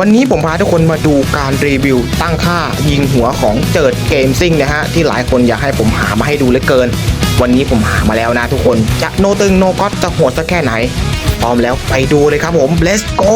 วันนี้ผมพาทุกคนมาดูการรีวิวตั้งค่ายิงหัวของเจิดเกมซิ่งนะฮะ ที่หลายคนอยากให้ผมหามาให้ดูเหลือเกิน วันนี้ผมหามาแล้วนะทุกคนจะโนตึงโนก็จะโหดสักแค่ไหน พร้อมแล้วไปดูเลยครับผม let's go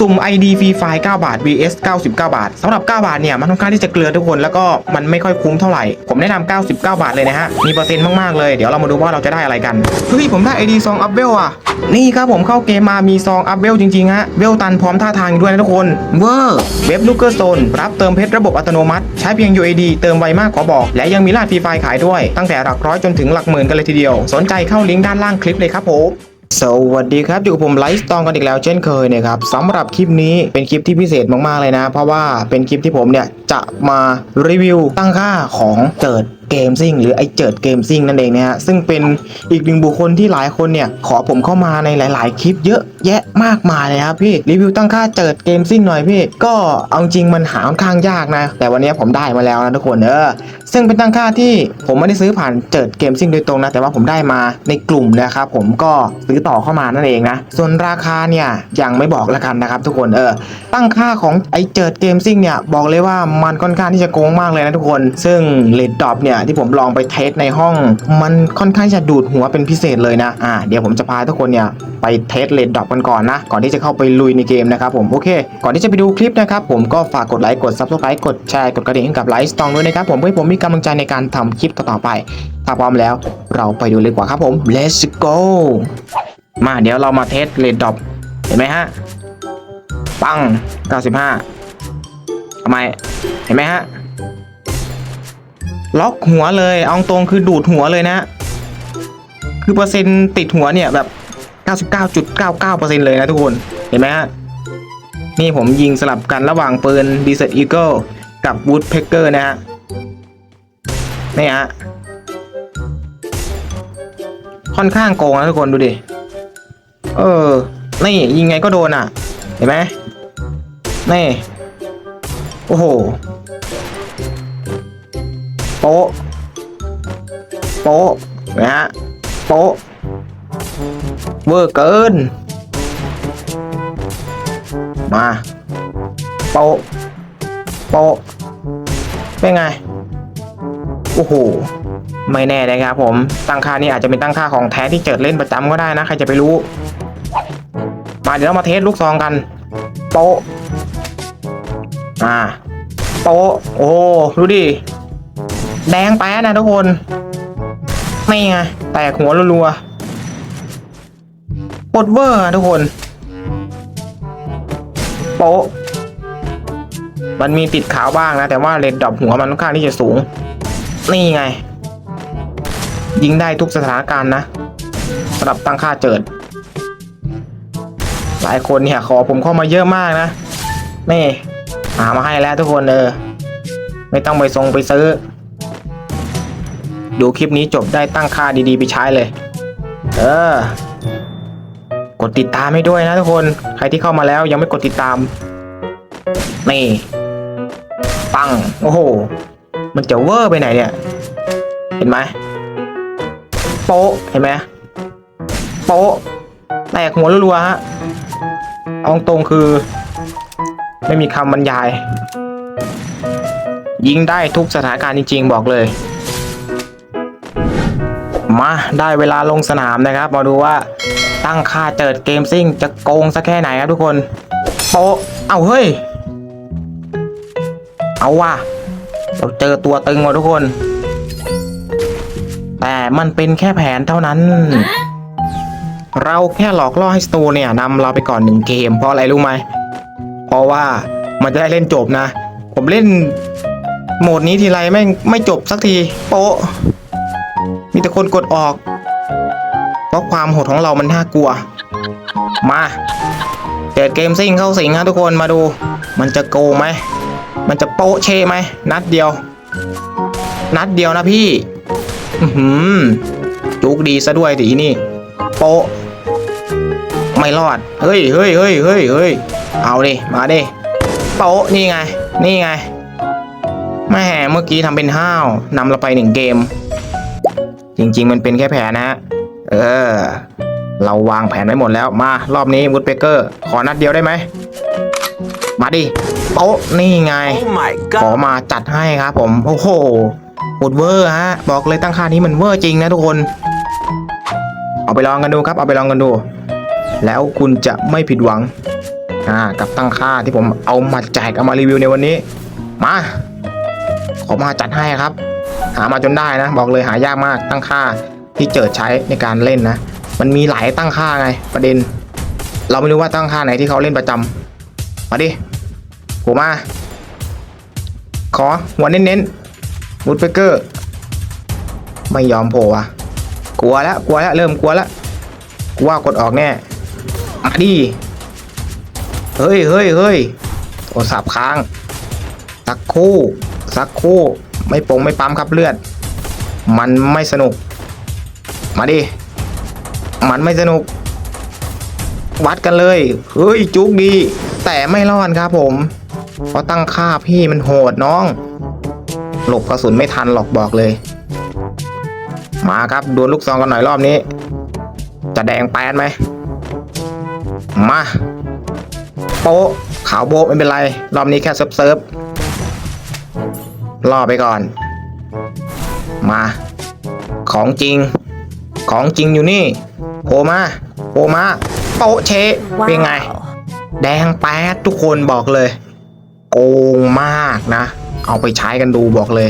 สุ่ม ID ฟรีไฟล์9บาท vs 99 บาทสำหรับ 9 บาทเนี่ยมันค่อนข้างที่จะเกลือทุกคนแล้วก็มันไม่ค่อยคุ้มเท่าไหร่ ผมแนะนำ99 บาทเลยนะฮะ มีเปอร์เซ็นต์มาก ๆ เลย เดี๋ยวเรามาดูว่าเราจะได้อะไรกัน เฮ้ย ผมได้ ID ซองอัพเวลอะ นี่ครับผมเข้าเกมมามีซองอัพเวลจริง ๆ ฮะ เวลตันพร้อมท่าทางด้วยนะทุกคน เวอร์เว็บลูกเกอร์โซนรับเติมเพชรระบบอัตโนมัติ ใช้เพียง UAD เติมไวมากขอบอก และยังมีรหัสฟรีไฟล์ขายด้วย ตั้งแต่หลักร้อยจนถึงหลักหมื่นกันเลยทีเดียว สนใจเข้าลิงก์ด้านล่างคลิปเลยครับผม สวัสดีครับอยู่กับผมไลฟ์สตองกันอีกแล้วเช่นเคยนะครับสำหรับคลิปนี้เป็นคลิปที่พิเศษมากๆเลยนะ เพราะว่าเป็นคลิปที่ผมเนี่ยจะมารีวิวตั้งค่าของเจิด เกมซิ่งหรือไอเจิดเกมซิ่งนั่นเองนะฮะซึ่งเป็นอีกหนึ่งบุคคลที่หลายคนเนี่ยขอผมเข้ามาในหลาย ๆ คลิปเยอะแยะมากมายเลยครับพี่รีวิวตั้งค่าเจิดเกมซิ่งหน่อยพี่ก็เอาจริงมันหาค่อนข้างยากนะ แต่วันนี้ผมได้มาแล้วนะทุกคนเออซึ่งเป็นตั้งค่าที่ผมไม่ได้ซื้อผ่านเจิดเกมซิ่งโดยตรงนะแต่ว่าผมได้มาในกลุ่มนะครับผมก็ซื้อต่อเข้ามานั่นเองนะส่วนราคาเนี่ยยังไม่บอกแล้วกันนะครับทุกคนเออตั้งค่าของไอเจิดเกมซิ่งเนี่ยบอกเลยว่ามันค่อนข้างที่จะโกงมากเลยนะทุกคน ซึ่งเลดดอปเนี่ยที่ผมลองไปเทสในห้อง มันค่อนข้างจะดูดหัวเป็นพิเศษเลยนะอ่าเดี๋ยวผมจะพาทุกคนเนี่ยไปเทสเลดดอปกันก่อนนะ ก่อนที่จะเข้าไปลุยในเกมนะครับผมโอเค ก่อนที่จะไปดูคลิปนะครับผมก็ฝากกดไลค์กด subscribe กดแชร์กดกระดิ่งให้กับไลฟ์สตองด้วยนะครับผมเพื่อให้ผมมีกำลังใจในการทำคลิปต่อๆไปถ้าพร้อมแล้วเราไปดูเลยกว่าครับผม let's go มาเดี๋ยวเรามาเทสเลดดอปเห็นไหมฮะปัง 95ทำไมเห็นไหมฮะ ล็อกหัวเลยเอาตรงคือดูดหัวเลยนะ คือเปอร์เซ็นต์ติดหัวเนี่ยแบบ 99.99%เลยนะทุกคนเห็นไหมฮะนี่ผมยิงสลับกันระหว่างปืน Desert Eagle กับ Woodpecker นะฮะนี่ฮะค่อนข้างโกงนะทุกคนดูดิ เออ นี่ยิงไงก็โดนอะ เห็นไหมนี่ โอ้โห โป๊ะโป๊ะนะฮะโป๊ะเวอร์เกิน มาโป๊ะโป๊ะเป็นไง โอ้โห ไม่แน่นะครับผม ตั้งค่านี่อาจจะเป็นตั้งค่าของแท้ที่เจิดเล่นประจำก็ได้นะ ใครจะไปรู้ มาเดี๋ยวเรามาเทสลูกซองกัน โป๊ะอ่าโป๊ะโอ้ ดูดิ แดงแป๊ดนะทุกคนนี่ไง แตกหัวรัวๆปดเวอร์ทุกคน โป๊ะ มันมีติดขาวบ้างนะ แต่ว่าเลนดอปหัวมันค่อนข้างที่จะสูง นี่ไง ยิงได้ทุกสถานการณ์นะสำหรับตั้งค่าเจิด หลายคนเนี่ย ขอผมเข้ามาเยอะมากนะ นี่ หามาให้แล้วทุกคนเออไม่ต้องไปทรงไปซื้อ ดูคลิปนี้จบได้ตั้งค่าดีๆ ไปใช้เลย เออ กดติดตามให้ด้วยนะทุกคน ใครที่เข้ามาแล้วยังไม่กดติดตาม นี่ ปัง โอ้โห มันจะเวอร์ไปไหนเนี่ย เห็นไหม โป๊ะ เห็นไหม โป๊ะ แตกหัวรัวๆฮะ เอาตรงคือ ไม่มีคำบรรยาย ยิงได้ทุกสถานการณ์จริงๆ บอกเลย มาได้เวลาลงสนามนะครับ มาดูว่าตั้งค่าเจิดเกมซิ่งจะโกงสักแค่ไหนครับทุกคนโปเอาเฮ้ย เอาว่ะเราเจอตัวตึงว่ะทุกคน แต่มันเป็นแค่แผนเท่านั้น เราแค่หลอกล่อให้สตูเนี่ยนำเราไปก่อนหนึ่งเกม เพราะอะไรรู้ไหม เพราะว่ามันจะได้เล่นจบนะ ผมเล่นโหมดนี้ทีไรแม่งไม่จบสักที โป๊ะ แต่คนกดออก เพราะความโหดของเรามันน่ากลัว มาเปิดเกมซิ่งเข้าสิงครับทุกคนมาดู มันจะโกงไหม มันจะโป๊ะเชไหม นัดเดียว นัดเดียวนะพี่ อือหือจุกดีซะด้วยทีนี่ โป๊ะ ไม่รอด เฮ้ยเฮ้ยเฮ้ยเฮ้ยเฮ้ยเอาดิ มาดิ โป๊ะ นี่ไง นี่ไงแม่เมื่อกี้ทำเป็นห้าวนำเราไปหนึ่งเกม จริง ๆ มันเป็นแค่แผนนะฮะ เออ เราวางแผนไว้หมดแล้ว มารอบนี้วูดเปเกอร์ ขอนัดเดียวได้ไหม มาดิโต๊ะนี่ไง Oh my ขอ god. มาจัดให้ครับผม โอ้โหโหดเวอร์ฮะ บอกเลยตั้งค่านี้มันเวอร์จริงนะทุกคน เอาไปลองกันดูครับ เอาไปลองกันดู แล้วคุณจะไม่ผิดหวัง อ่า กับตั้งค่าที่ผมเอามาแจกเอามารีวิวในวันนี้ มา ขอมาจัดให้ครับ หามาจนได้นะ บอกเลยหายากมากตั้งค่าที่เจิดใช้ในการเล่นนะ มันมีหลายตั้งค่าไงประเด็น เราไม่รู้ว่าตั้งค่าไหนที่เขาเล่นประจำมาดิกูมา ขอหัวเน้นๆวูดเปเกอร์ ไม่ยอมโผล่อะกลัวแล้วกลัวแล้วเริ่มกลัวแล้วกลัวกดออกแน่มาดิเฮ้ยเฮ้ยเฮ้ยโทรศัพท์ค้าง สักคู่ สักคู่ ไม่ปงไม่ปั๊มครับเลือด มันไม่สนุก มาดิ มันไม่สนุก วัดกันเลย เฮ้ยจุกดี แต่ไม่รอดครับผม เพราะตั้งค่าพี่มันโหดน้อง หลบกระสุนไม่ทันหรอกบอกเลย มาครับดวลลูกซองกันหน่อยรอบนี้ จะแดงแปดไหม มา โป๊ะขาวโบ๊ะไม่เป็นไร รอบนี้แค่เซิร์ฟเซิร์ฟ รอไปก่อน มา ของจริง ของจริงอยู่นี่โผล่มาโผล่มาโป๊ะเชะเป็นไง แดงแป๊ดทุกคนบอกเลย โกงมากนะ เอาไปใช้กันดูบอกเลย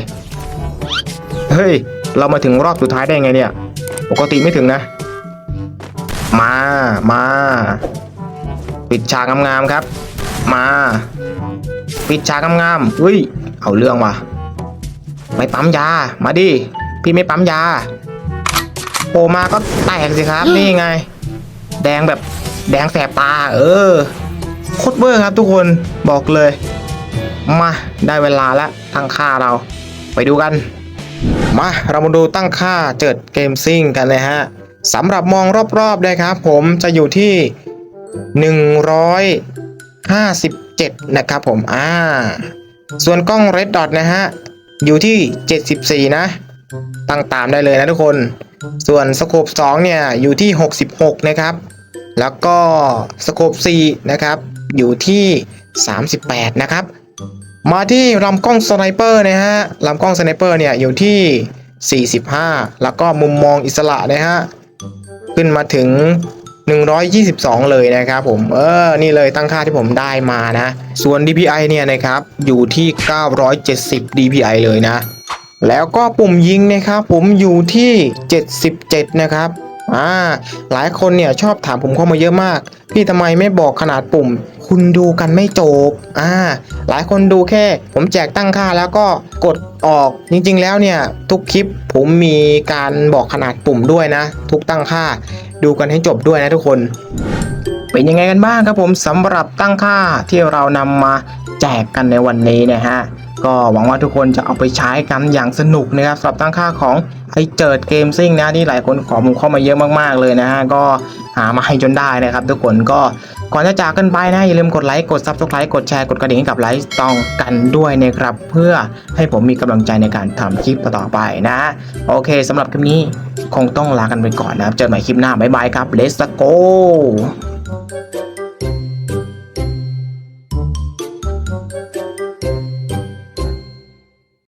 เฮ้ย เรามาถึงรอบสุดท้ายได้ไงเนี่ย ปกติไม่ถึงนะ มา มา ปิดฉากงามๆครับ มา ปิดฉากงามๆเฮ้ย เอาเรื่องว่ะ ไม่ปั๊มยา มาดิ พี่ไม่ปั๊มยาโผล่มาก็แตกสิครับ นี่ไง แดงแบบแดงแสบตา เออโคตรเบอร์ครับทุกคนบอกเลย มา ได้เวลาแล้วตั้งค่าเรา ไปดูกัน มา เรามาดูตั้งค่าเจิดเกมซิ่งกันเลยฮะสำหรับมองรอบๆนะครับ ผมจะอยู่ที่ 157 นะครับผม อ่า ส่วนกล้อง Red Dot นะฮะ อยู่ที่ 74 นะ ตั้งตามได้เลยนะทุกคน ส่วนสโคป2เนี่ยอยู่ที่ 66 นะครับ แล้วก็สโคป4นะครับ อยู่ที่ 38 นะครับ มาที่ลำกล้องสไนเปอร์นะฮะลำกล้องสไนเปอร์เนี่ยอยู่ที่ 45 แล้วก็มุมมองอิสระนะฮะ ขึ้นมาถึง 122 เลยนะครับผม เออ นี่เลยตั้งค่าที่ผมได้มานะ ส่วน DPI เนี่ยนะครับ อยู่ที่ 970 DPI เลยนะ แล้วก็ปุ่มยิงนะครับผมอยู่ที่ 77 นะครับ อ่า หลายคนเนี่ยชอบถามผมเข้ามาเยอะมาก พี่ทำไมไม่บอกขนาดปุ่ม คุณดูกันไม่จบ อ่า หลายคนดูแค่ ผมแจกตั้งค่าแล้วก็กดออก จริงๆแล้วเนี่ยทุกคลิปผมมีการบอกขนาดปุ่มด้วยนะ ทุกตั้งค่า ดูกันให้จบด้วยนะทุกคน เป็นยังไงกันบ้างครับผมสำหรับตั้งค่าที่เรานำมาแจกกันในวันนี้นะฮะ ก็หวังว่าทุกคนจะเอาไปใช้กันอย่างสนุกนะครับสำหรับตั้งค่าของไอเจิดเกมซิ่งนะที่หลายคนขอผมเข้ามาเยอะมากๆเลยนะฮะก็หามาให้จนได้นะครับ ทุกคนก็ก่อนจะจากกันไปนะอย่าลืมกดไลค์กดซับสไครต์กดแชร์กดกระดิ่งให้กับไลฟ์ตองกันด้วยนะครับ เพื่อให้ผมมีกำลังใจในการทำคลิปต่อไปนะ โอเคสำหรับคลิปนี้คงต้องลากันไปก่อนนะครับเจอกันใหม่คลิปหน้าบ๊ายบายครับ let's go